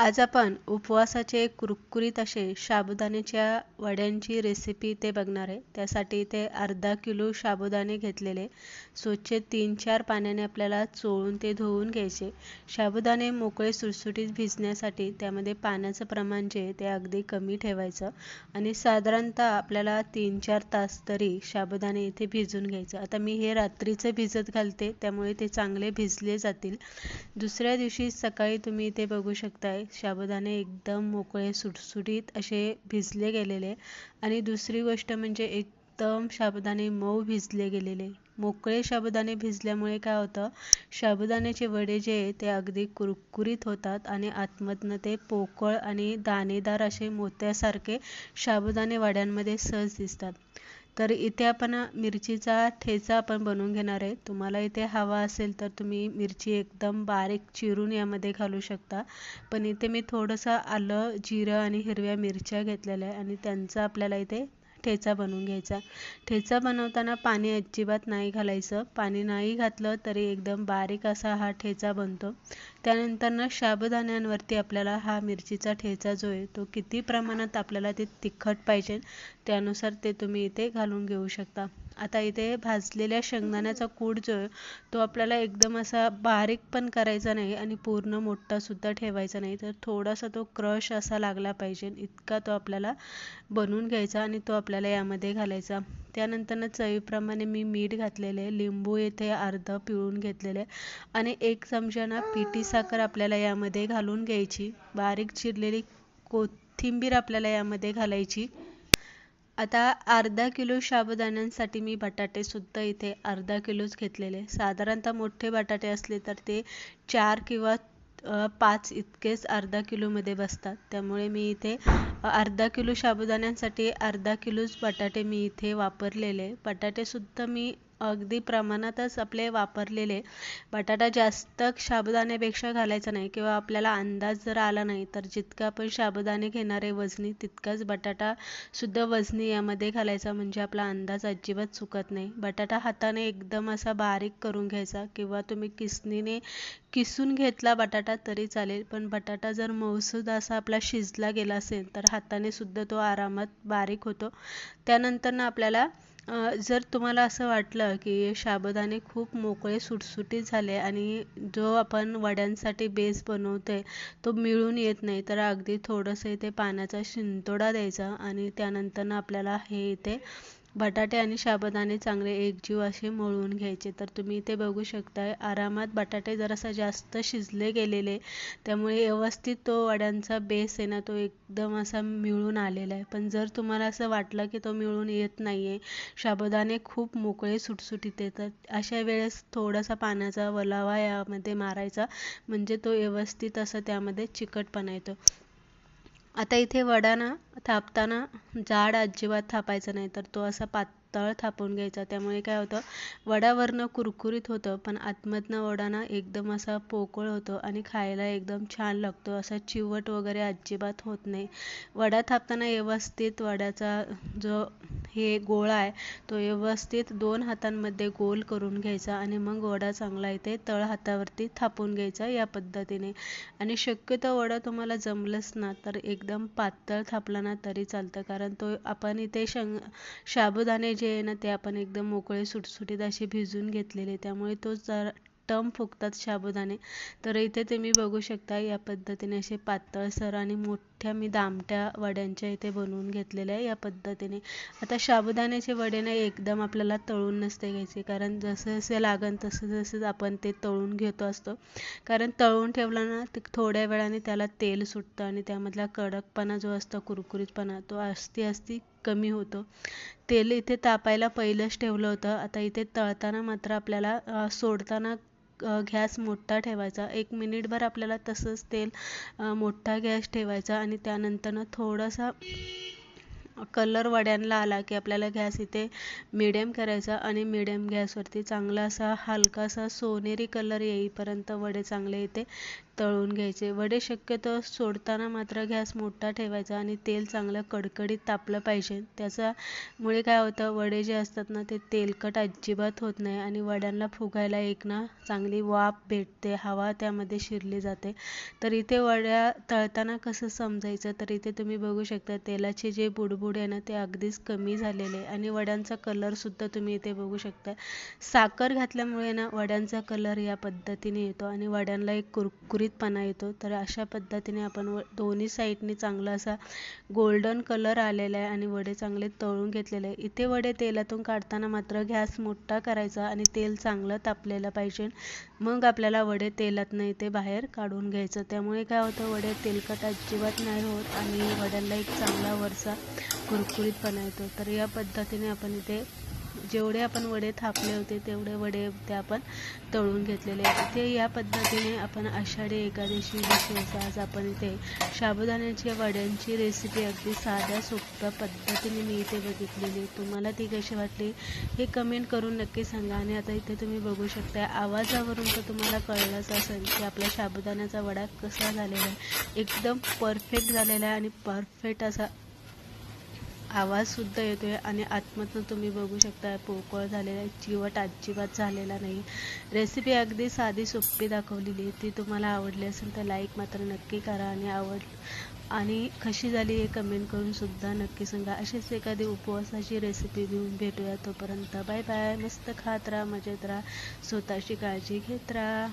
आज आपण उपवासाचे कुरकुरीत असे साबुदाण्याच्या वड्यांची रेसिपी ते बघणार आहे. त्यासाठी ते अर्धा किलो साबुदाणे घेतलेले. स्वच्छ तीन चार पाण्याने आपल्याला चोळून ते धुवून घ्यायचे. साबुदाणे मोकळे सुटसुटीत भिजण्यासाठी त्यामध्ये पाण्याचं प्रमाण जे ते अगदी कमी ठेवायचं आणि साधारणतः आपल्याला तीन चार तास तरी साबुदाणे इथे भिजून घ्यायचं. आता मी हे रात्रीचं भिजत घालते त्यामुळे ते चांगले भिजले जातील. दुसऱ्या दिवशी सकाळी तुम्ही इथे बघू शकताय साबुदाणे एकदम मोकळे सुटसुटीत असे भिजले गेलेले. आणि दुसरी गोष्ट म्हणजे एकदम साबुदाणे मऊ भिजले गेलेले. मोकळे साबुदाणे भिजल्यामुळे काय होतं? साबुदाण्याचे वडे जे आहे ते अगदी कुरकुरीत होतात आणि आतमधनं ते पोकळ आणि दाणेदार असे मोत्यासारखे साबुदाणे वड्यांमध्ये सहज दिसतात. तर इथे आपण मिरचीचा ठेचा आपण बनवून घेणार आहे. तुम्हाला इथे हवा असेल तर तुम्ही मिरची एकदम बारीक चिरून यामध्ये घालू शकता. पण इथे मी थोडंसं आलं जिरं आणि हिरव्या मिरच्या घेतलेल्या आहे आणि त्यांचा आपल्याला इथे ठेचा बनवून घ्यायचा. ठेचा बनवताना पाणी अजिबात नाही घालायचं. पाणी नाही घातलं तरी एकदम बारीक असा हा ठेचा बनतो. त्यानंतर साबुदाण्यांवरती आपल्याला हा मिरचीचा ठेचा जो आहे तो किती प्रमाणात आपल्याला ते तिखट पाहिजे त्यानुसार ते तुम्ही इथे घालून घेऊ शकता. आता इथे भाजलेल्या शेंगदाण्याचा कूड जो आहे तो आपल्याला एकदम असा बारीक पण करायचा नाही आणि पूर्ण मोठासुद्धा ठेवायचा नाही. तर थोडासा तो क्रश असा लागला पाहिजे. इतका तो आपल्याला बनवून घ्यायचा आणि तो आपल्याला यामध्ये घालायचा. त्यानंतर चवीप्रमाणे मी मीठ घातलेले लिंबू येथे अर्ध पिळून घेतलेले आणि एक चमचा पिठी साखर आपल्याला यामध्ये घालून घ्यायची. बारीक चिरलेली कोथिंबीर आपल्याला यामध्ये घालायची. आता अर्धा किलो साबुदाण्यांसाठी मी बटाटेसुद्धा इथे अर्धा किलोच घेतलेले. साधारणतः मोठे बटाटे असले तर ते चार किंवा पाच इतकेच अर्धा किलोमध्ये बसतात. त्यामुळे मी इथे अर्धा किलो साबुदाण्यांसाठी अर्धा किलोच बटाटे मी इथे वापरलेले. बटाटेसुद्धा मी अगदी प्रमाणातच आपले वापरलेले बटाटा जास्त साबुदाण्यापेक्षा घालायचा नाही किंवा आपल्याला अंदाज जर आला नाही तर जितकं आपण साबुदाणे घेणार आहे वजनी तितकाच बटाटासुद्धा वजनी यामध्ये घालायचा. म्हणजे आपला अंदाज अजिबात चुकत नाही. बटाटा हाताने एकदम असा बारीक करून घ्यायचा किंवा तुम्ही किसणीने किसून घेतला बटाटा तरी चालेल. पण बटाटा जर मऊसूद असा आपला शिजला गेला असेल तर हाताने सुद्धा तो आरामात बारीक होतो. त्यानंतर ना आपल्याला जर तुम्हाला असं वाटलं की साबुदाणे खूप मोकळे सुटसुटीत झाले आणि जो आपण वड्यांसाठी बेस बनवतोय तो मिळून येत नाही तर अगदी थोडंसं इथे पाण्याचा शिंतोडा द्यायचा आणि त्यानंतर आपल्याला हे इथे बटाटे आणि साबुदाणे चांगले एकजीव असे मळून घ्यायचे. तर तुम्ही इथे बघू शकताय आरामात बटाटे जरासा जास्त शिजले गेलेले त्यामुळे व्यवस्थित तो वड्यांचा बेस आहे ना तो एकदम असा मिळून आलेला आहे. पण जर तुम्हाला असं वाटलं की तो मिळून येत नाही आहे साबुदाणे खूप मोकळे सुटसुटीत येतात. अशा वेळेस थोडासा पाण्याचा वलावा यामध्ये मारायचा. म्हणजे तो व्यवस्थित असं त्यामध्ये चिकटपणा येतो. आता इथे वडा ना थापताना जाड अजिबात थापायचा नाही तर तो असा पातळ थापून घ्यायचा. त्यामुळे काय होतं वडावरनं कुरकुरीत होतं पण आतमधनं वडा ना एकदम असा पोकळ होतो आणि खायला एकदम छान लागतो. असा चिवट वगैरे अजिबात होत नाही. वडा थापताना व्यवस्थित वड्याचा जो हे गोळा आहे. तो व्यवस्थित दोन हातांमध्ये गोल करून घ्यायचा आणि मग वडा चांगला इथे तळ हातावरती थापून घ्यायचा या पद्धतीने. आणि शक्यतो वडा तुम्हाला जमलंच ना तर एकदम पातळ थापला ना तरी चालतं. कारण तो आपण इथे शंग साबुदाणे जे आहे ना ते आपण एकदम मोकळे सुटसुटीत असे भिजून घेतलेले. त्यामुळे तो जर टम फुगतात साबुदाणे तर इथे तुम्ही बघू शकता या पद्धतीने असे पातळसर आणि मोठ्या मी दामट्या वड्यांच्या इथे बनवून घेतलेल्या आहे या पद्धतीने. आता साबुदाण्याचे वडे ना एकदम आपल्याला तळून नसते घ्यायचे. कारण जसं जसे लागन तसं जसं आपण ते तळून घेतो असतो. कारण तळून ठेवलं ना ते थोड्या वेळाने त्याला तेल सुटतं आणि त्यामधला कडकपणा जो असतो कुरकुरीतपणा तो असती असती कमी होतो. तेल इथे तापायला पहिलंच ठेवलं होतं. आता इथे तळताना मात्र आपल्याला सोडताना गॅस मोठा ठेवायचा. एक मिनिटभर आपल्याला तसंच तेल मोठा गॅस ठेवायचा आणि त्यानंतरनं थोडासा कलर वड्यांना आला की आपल्याला गॅस इथे मिडियम करायचा आणि मिडियम गॅसवरती चांगला असा हलकासा सोनेरी कलर येईपर्यंत वडे चांगले इथे तळून घ्यायचे. वडे शक्यतो सोडताना मात्र गॅस मोठा ठेवायचा आणि तेल चांगलं कडकडीत तापलं पाहिजे. त्याच्यामुळे काय होतं वडे जे असतात ना ते तेलकट अजिबात होत नाही आणि वड्यांना फुगायला एक ना चांगली वाफ भेटते हवा त्यामध्ये शिरली जाते. तर इथे वड्या तळताना कसं समजायचं? तर इथे तुम्ही बघू शकता तेलाचे जे बुडबुड आहे ना ते अगदीच कमी झालेले आणि वड्यांचा कलरसुद्धा तुम्ही इथे बघू शकता साखर घातल्यामुळे ना वड्यांचा कलर या पद्धतीने येतो आणि वड्यांना एक कुरकुरीतपणा येतो. तर अशा पद्धतीने आपण व दोन्ही साईडनी चांगला असा गोल्डन कलर आलेला आहे आणि वडे चांगले तळून घेतलेले आहे. इथे वडे तेलातून काढताना मात्र गॅस मोठा करायचा आणि तेल चांगलं तापलेलं पाहिजे. मग आपल्याला वडे तेलातनं इथे बाहेर काढून घ्यायचं. त्यामुळे काय होतं वडे तेलकट अजिबात नाही होत आणि वड्यांना एक चांगला वरचा कुरकुरीतपणा येतो तर या पद्धतीने आपण इथे जेवढे आपण वडे थापले होते तेवढे वडे ते आपण तळून घेतलेले आहेत इथे या पद्धतीने आपण आषाढी एकादशी विशेष आज आपण इथे साबुदाण्याच्या वड्यांची रेसिपी अगदी साध्या सोप्या पद्धतीने मी इथे बघितलेली तुम्हाला ती कशी वाटली हे कमेंट करून नक्की सांगा आणि आता इथे तुम्ही बघू शकता आवाजावरून तर तुम्हाला कळलंच असेल की आपला साबुदाण्याचा वडा कसा झालेला आहे. एकदम परफेक्ट झालेला आहे आणि परफेक्ट असा आवाजसुद्धा येतो आहे आणि आतमधनं तुम्ही बघू शकता पोकळ झालेला आहे चिवट अजिबात झालेला नाही. रेसिपी अगदी साधी सोपी दाखवलेली आहे. ती तुम्हाला आवडली असेल तर लाईक मात्र नक्की करा आणि आवड आणि कशी झाली हे कमेंट करूनसुद्धा नक्की सांगा. अशीच एखादी उपवासाची रेसिपी घेऊन भेटूया तोपर्यंत. बाय बाय मस्त खात राहा मजेत राहा. स्वतःची काळजी घेत राहा.